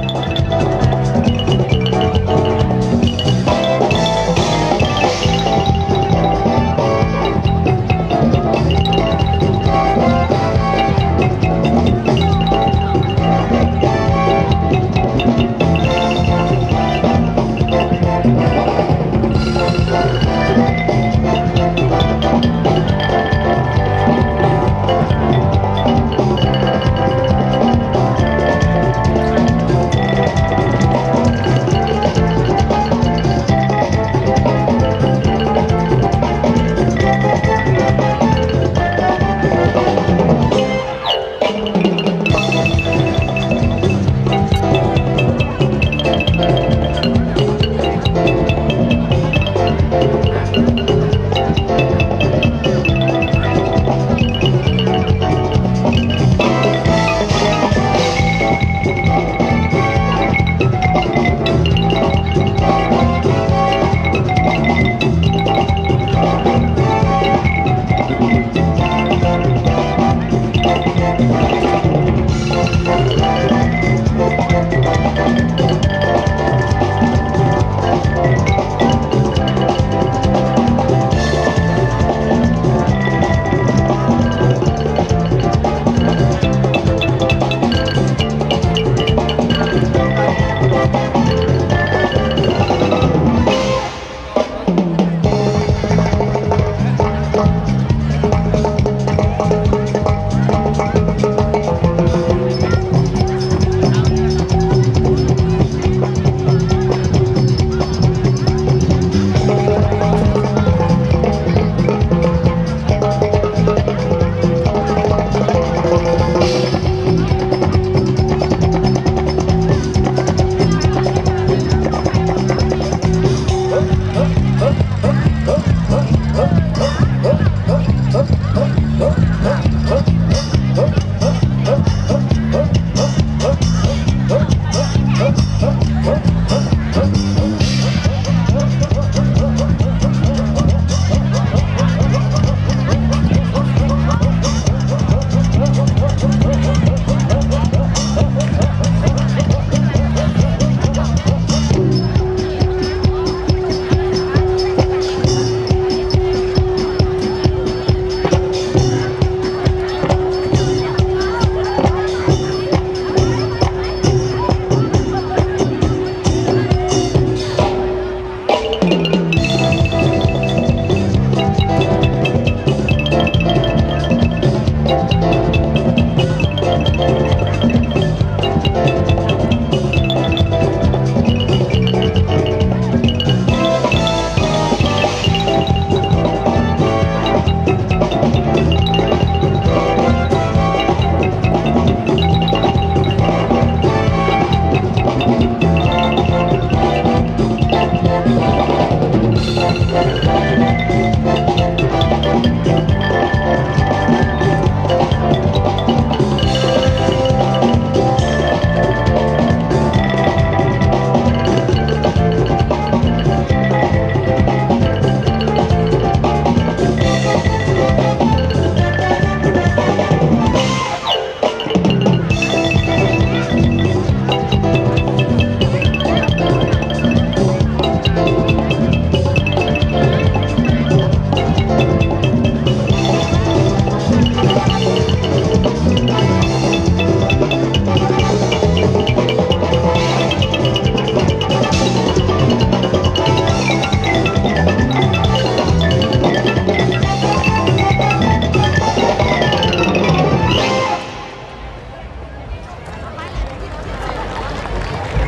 Música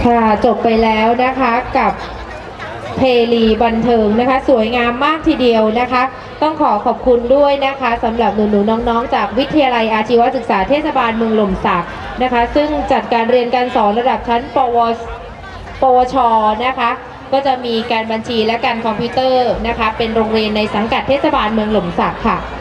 ค่ะจบไปแล้วนะคะกับเพลีบันเทิงนะคะ สวยงามมากทีเดียวนะคะ ต้องขอขอบคุณด้วยนะคะสำหรับหนูๆน้องๆ จากวิทยาลัยอาชีวศึกษาเทศบาลเมืองหล่มสักนะคะ ซึ่งจัดการเรียนการสอนระดับชั้น ปวปวชนะคะ ก็จะมีการบัญชีและการคอมพิวเตอร์นะคะ เป็นโรงเรียนในสังกัดเทศบาลเมืองหล่มสักค่ะ